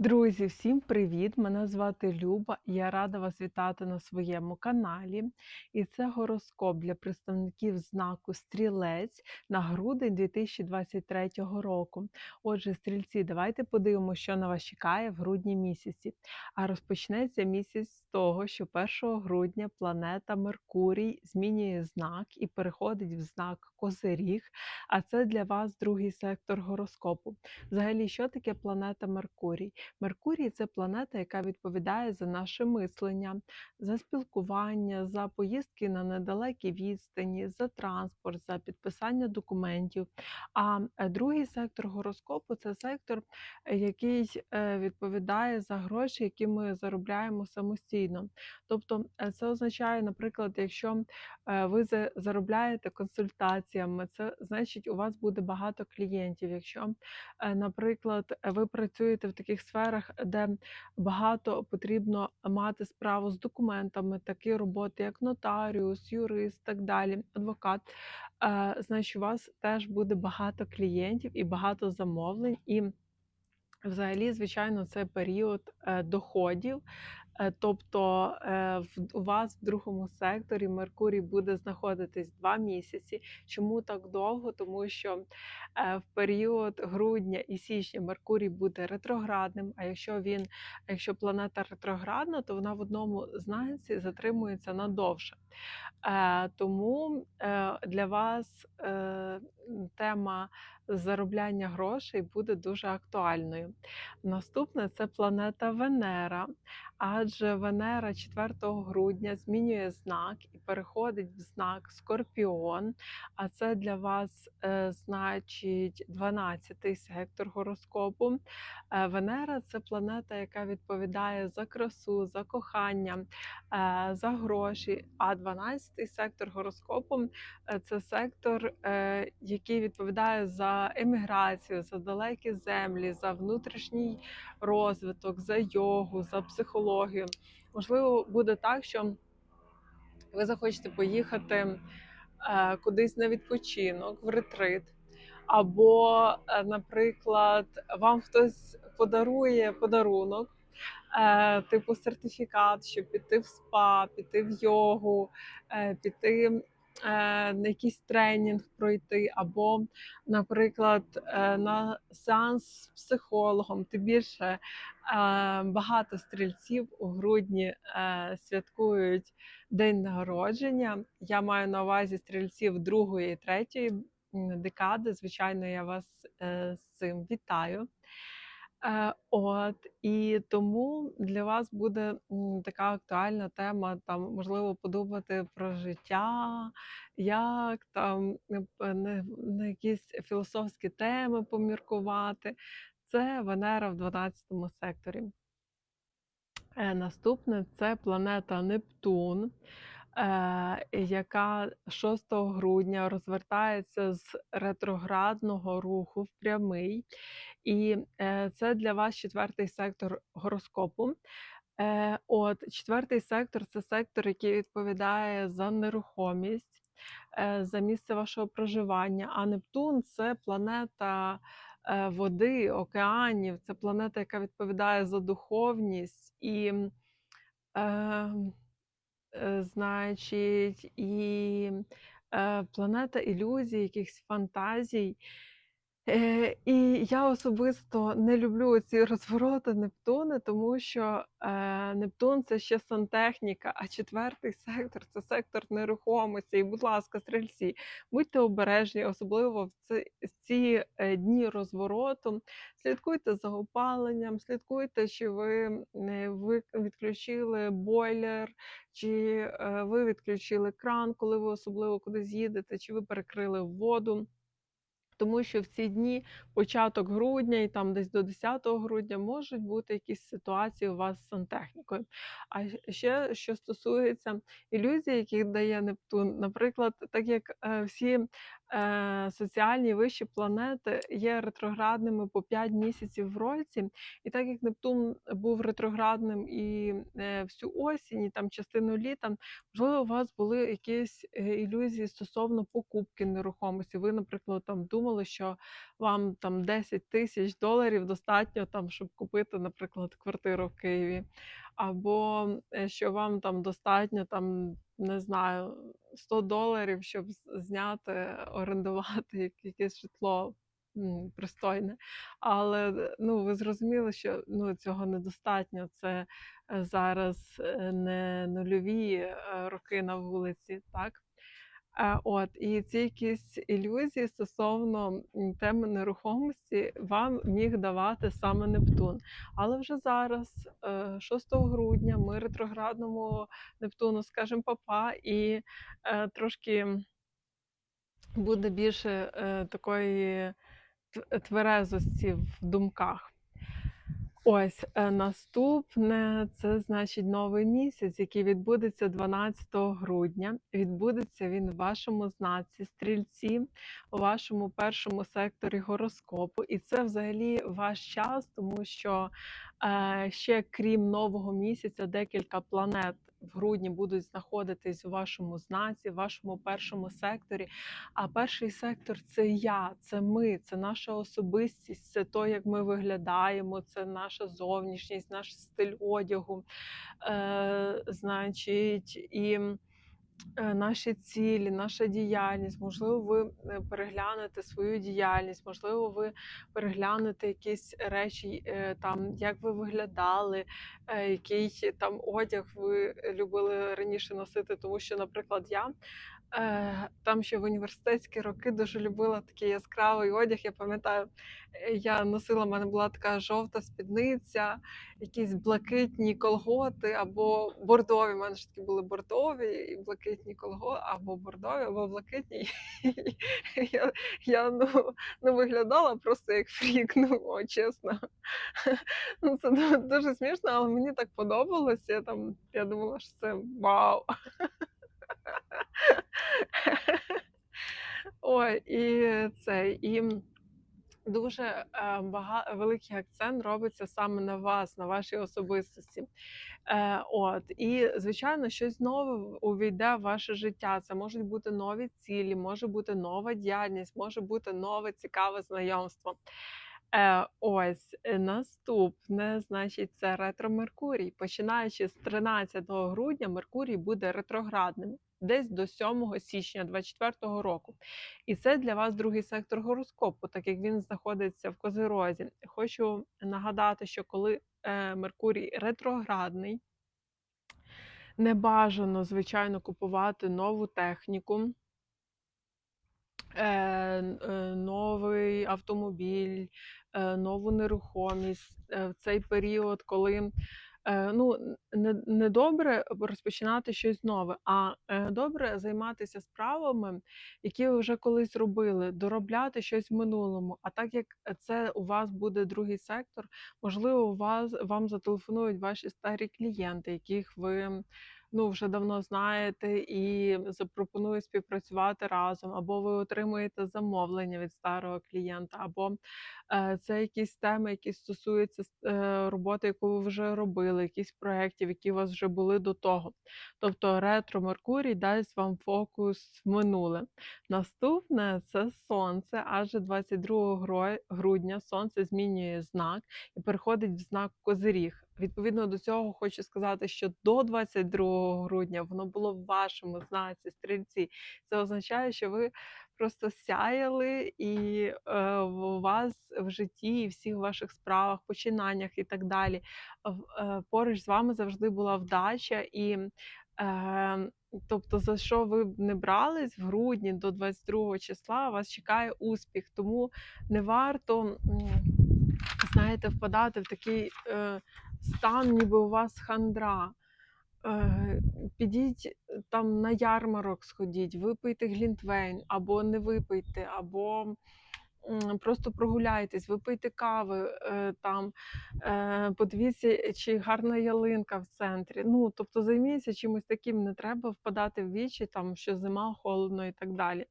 Друзі, всім привіт! Мене звати Люба, я рада вас вітати на своєму каналі. І це гороскоп для представників знаку Стрілець на грудень 2023 року. Отже, стрільці, давайте подивимося, що на вас чекає в грудні місяці. А розпочнеться місяць з того, що 1 грудня планета Меркурій змінює знак і переходить в знак Козиріг. А це для вас другий сектор гороскопу. Взагалі, що таке планета Меркурій? Меркурій це планета, яка відповідає за наше мислення, за спілкування, за поїздки на недалекі відстані, за транспорт, за підписання документів. А е, другий сектор гороскопу це сектор, е, який е, відповідає за гроші, які ми заробляємо самостійно. Тобто це означає, наприклад, якщо ви заробляєте консультаціями, це значить у вас буде багато клієнтів. Якщо Наприклад, ви працюєте в таких сферах, де багато потрібно мати справу з документами, такі роботи, як нотаріус, юрист, так далі, адвокат. е, Значить, у вас теж буде багато клієнтів і багато замовлень. І взагалі, звичайно, це період е, доходів. Е, Тобто е, у вас в другому секторі Меркурій буде знаходитись два місяці. Чому так довго? Тому що в період грудня і січня Меркурій буде ретроградним. А якщо він, якщо планета ретроградна, то вона в одному знаці затримується надовше. Тому для вас тема заробляння грошей буде дуже актуальною. Наступне це планета Венера, адже Венера 4 грудня змінює знак і переходить в знак Скорпіон. А це для вас е, значить 12-й сектор гороскопу. Е, Венера це планета, яка відповідає за красу, за кохання, е, за гроші. А 12-й сектор гороскопу це сектор, який відповідає за еміграцію, за далекі землі, за внутрішній розвиток, за йогу, за психологію. Можливо, буде так, що ви захочете поїхати е, кудись на відпочинок, в ретрит. Або, е, наприклад, вам хтось подарує подарунок, е, типу сертифікат, щоб піти в спа, піти в йогу, піти якийсь тренінг пройти, або, наприклад, е, на сеанс з психологом. Тим більше е, багато стрільців у грудні е, святкують день народження. Я маю на увазі стрільців другої і третьої декади. Звичайно, я вас е, з цим вітаю. Е, От і тому для вас буде така актуальна тема, там можливо подумати про життя, як там е, на, якісь філософські теми поміркувати. Це Венера в 12 секторі. Е, Наступне це планета Нептун, яка 6 грудня розвертається з ретроградного руху в прямий. І е, це для вас четвертий сектор гороскопу. Е, От четвертий сектор це сектор, який відповідає за нерухомість, е, за місце вашого проживання. А Нептун це планета води, океанів, це планета, яка відповідає за духовність і, е, е, значить, і е, планета ілюзій, якихось фантазій. Е, і я особисто не люблю ці розвороти Нептуни, тому що е, Нептун це ще сантехніка, а четвертий сектор це сектор нерухомості. І, будь ласка, стрільці, будьте обережні, особливо в ці, ці е, дні розвороту. Слідкуйте за опаленням, слідкуйте, чи ви не ви відключили бойлер, чи е, ви відключили кран, коли ви особливо кудись їдете, чи ви перекрили воду. Тому що в ці дні, початок грудня і там десь до 10 грудня, можуть бути якісь ситуації у вас з сантехнікою. А ще що стосується ілюзій, яких дає Нептун, наприклад, так як е, всі е, соціальні вищі планети є ретроградними по 5 місяців в році. І так як Нептун був ретроградним і е, всю осінь, і там частину літа, можливо, у вас були якісь е, ілюзії стосовно покупки нерухомості. Ви, наприклад, там думали, що вам там 10 тисяч доларів достатньо там, щоб купити, наприклад, квартиру в Києві, або е, що вам там достатньо там, не знаю, 100 доларів, щоб зняти, орендувати якесь житло. Пристойне, але ну ви зрозуміли, що ну цього недостатньо. Це е, зараз е, не нульові роки на вулиці, так? Е, от, і ці якісь ілюзії стосовно теми нерухомості вам міг давати саме Нептун. Але вже зараз, е, 6 грудня, ми ретроградному Нептуну скажемо папа, і е, трошки буде більше е, такої тверезості в думках. Ось е, наступне це значить новий місяць, який відбудеться 12 грудня. Відбудеться він в вашому знаці стрільці, у вашому першому секторі гороскопу. І це взагалі ваш час, тому що ще крім нового місяця, декілька планет в грудні будуть знаходитись у вашому знаці, в вашому першому секторі. А перший сектор це я, це ми, це наша особистість, це то, як ми виглядаємо, це наша зовнішність, наш стиль одягу, е, значить, і е, наші цілі, наша діяльність. Можливо, ви е, переглянете свою діяльність, можливо, ви переглянете якісь речі, е, там, як ви виглядали, е, який там одяг ви любили раніше носити, тому що, наприклад, я. Е, Там ще в університетські роки дуже любила такий яскравий одяг. Я пам'ятаю, е, я носила, в мене була така жовта спідниця, якісь блакитні колготи або бордові. У мене ж такі були бордові і блакитні колготи, або бордові, або блакитні. Я, я ну, ну, виглядала просто як фрік, ну о, чесно. Ну, це дуже смішно, але мені так подобалося. Я там я думала, що це вау. Ой, і це, і дуже е, бага, великий акцент робиться саме на вас, на вашій особистості. Е, от, і звичайно, щось нове увійде в ваше життя. Це можуть бути нові цілі, може бути нова діяльність, може бути нове цікаве знайомство. Е, ось наступне, значить, це ретро Меркурій. Починаючи з 13 грудня, Меркурій буде ретроградним десь до 7 січня 2024 року. І це для вас другий сектор гороскопу, так як він знаходиться в Козирозі. Хочу нагадати, що коли е, Меркурій ретроградний, не бажано, звичайно, купувати нову техніку. Е, е, новий автомобіль, нову нерухомість в цей період, коли ну, не, не розпочинати щось нове, а е, добре займатися справами, які ви вже колись робили, доробляти щось в минулому. А так як це у вас буде другий сектор, можливо, у вас вам зателефонують ваші старі клієнти, яких ви ну, вже давно знаєте, і запропонують співпрацювати разом, або ви отримуєте замовлення від старого клієнта, або е, це якісь теми, які стосуються е, роботи, яку ви вже робили, якісь проєктів, які у вас вже були до того. Тобто ретро Меркурій дасть вам фокус в минуле. Наступне це сонце, адже 22 грудня сонце змінює знак і переходить в знак Козиріг. Відповідно до цього хочу сказати, що до 22 грудня воно було в вашому знаці стрільці. Це означає, що ви просто сяяли, і е, у вас в житті і всіх ваших справах, починаннях і так далі. е, Поруч з вами завжди була вдача і. Е, Тобто, за що ви б не брались в грудні до 22 числа, вас чекає успіх. Тому не варто, знаєте, впадати в такий е, стан, ніби у вас хандра. Е, підіть е, там на ярмарок, сходіть, випийте глінтвейн, або не випийте, або просто прогуляйтесь, випийте кави е, там, подивіться, чи гарна ялинка в центрі. Ну, тобто займіться чимось таким, не треба впадати в вічі, там, що зима, холодно і так далі.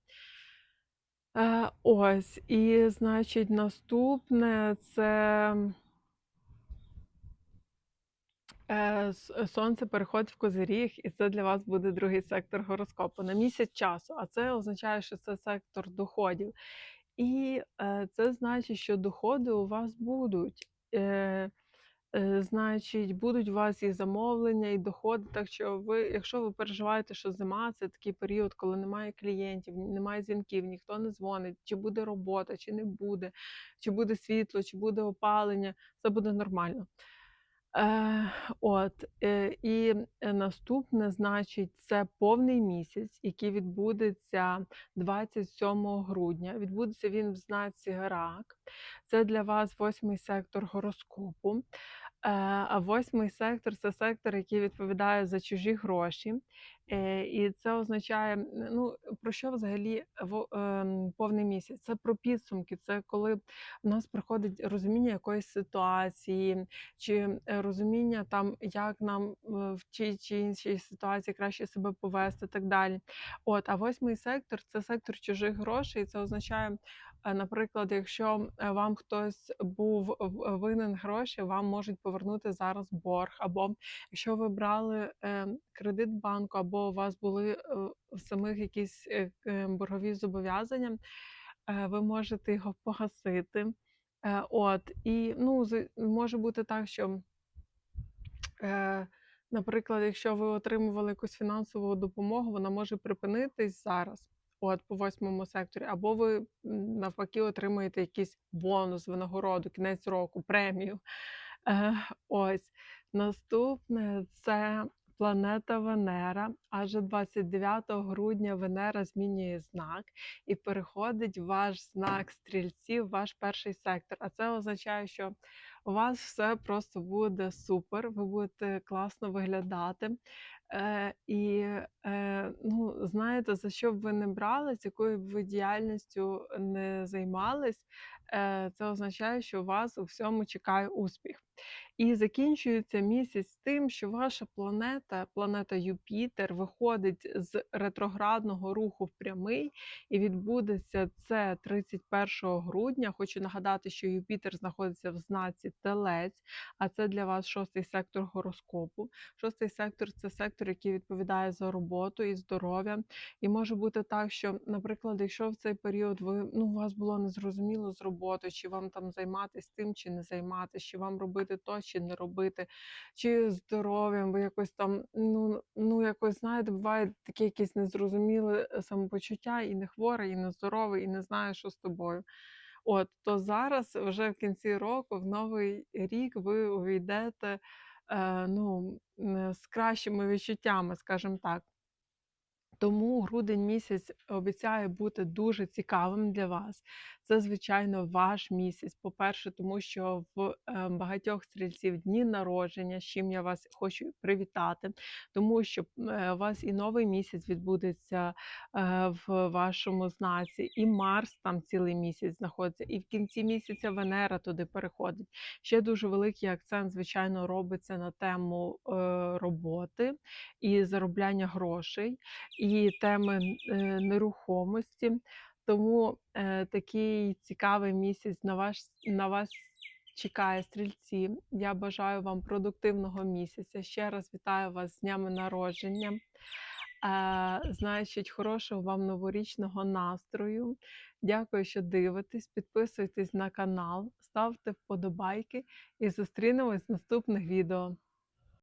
Ось, і значить, наступне це сонце переходить в Козиріг, і це для вас буде другий сектор гороскопу на місяць часу, а це означає, що це сектор доходів. І, е, це значить, що доходи у вас будуть. Е, е, значить, будуть у вас і замовлення, і доходи. Так що ви, якщо ви переживаєте, що зима це такий період, коли немає клієнтів, немає дзвінків, ніхто не дзвонить, чи буде робота, чи не буде, чи буде світло, чи буде опалення, це буде нормально. Е, от, е, і наступне, значить, це повний місяць, який відбудеться 27 грудня. Відбудеться він в знаці Рак. Це для вас восьмий сектор гороскопу. Е, а восьмий сектор це сектор, який відповідає за чужі гроші. Е, і це означає, ну про що взагалі в ем, повний місяць? Це про підсумки. Це коли в нас приходить розуміння якоїсь ситуації, чи е, розуміння там, як нам в тій чи іншій ситуації краще себе повести, так далі. От, а восьмий сектор це сектор чужих грошей. Це означає. Е, наприклад, якщо е, вам хтось був винен гроші, вам можуть повернути зараз борг, або якщо ви брали е, кредит банку, або у вас були в самих якісь боргові зобов'язання, ви можете його погасити. От, і ну, може бути так, що наприклад, якщо ви отримували якусь фінансову допомогу, вона може припинитись зараз, от по восьмому секторі, або ви навпаки отримуєте якийсь бонус, винагороду, кінець року, премію. Е, ось наступне це планета Венера. Адже 29 грудня Венера змінює знак і переходить ваш знак стрільців, ваш перший сектор. А це означає, що у вас все просто буде супер, ви будете класно виглядати. Е, і е, ну, знаєте, за що б ви не брали, з якою б ви діяльністю не займались, це означає, що вас у всьому чекає успіх. І закінчується місяць тим, що ваша планета, планета Юпітер, виходить з ретроградного руху в прямий, і відбудеться це 31 грудня. Хочу нагадати, що Юпітер знаходиться в знаці Телець, а це для вас шостий сектор гороскопу. Шостий сектор це сектор, який відповідає за роботу і здоров'я. І може бути так, що, наприклад, якщо в цей період ви ну у вас було незрозуміло з роботою, чи вам там займатися тим, чи не займатися, чи вам робити то, чи не робити, чи здоров'ям, ви якось там, ну ну якось знаєте, буває таке якесь незрозуміле е, самопочуття, і не хворий, і не здоровий, і не знає, що з тобою. От, то зараз, вже в кінці року, в новий рік, ви увійдете е, ну, з кращими відчуттями, скажімо так. Тому грудень місяць обіцяє бути дуже цікавим для вас. Це, звичайно, ваш місяць. По-перше, тому що в е, багатьох стрільців дні народження, з чим я вас хочу привітати, тому що е, у вас і новий місяць відбудеться е, в вашому знаці, і Марс там цілий місяць знаходиться, і в кінці місяця Венера туди переходить. Ще дуже великий акцент, звичайно, робиться на тему роботи і заробляння грошей і теми е, нерухомості. Тому е, такий цікавий місяць на вас, на вас чекає стрільці. Я бажаю вам продуктивного місяця. Ще раз вітаю вас з днями народження. Е, значить, хорошого вам новорічного настрою. Дякую, що дивитесь. Підписуйтесь на канал, ставте вподобайки і зустрінемось в наступних відео.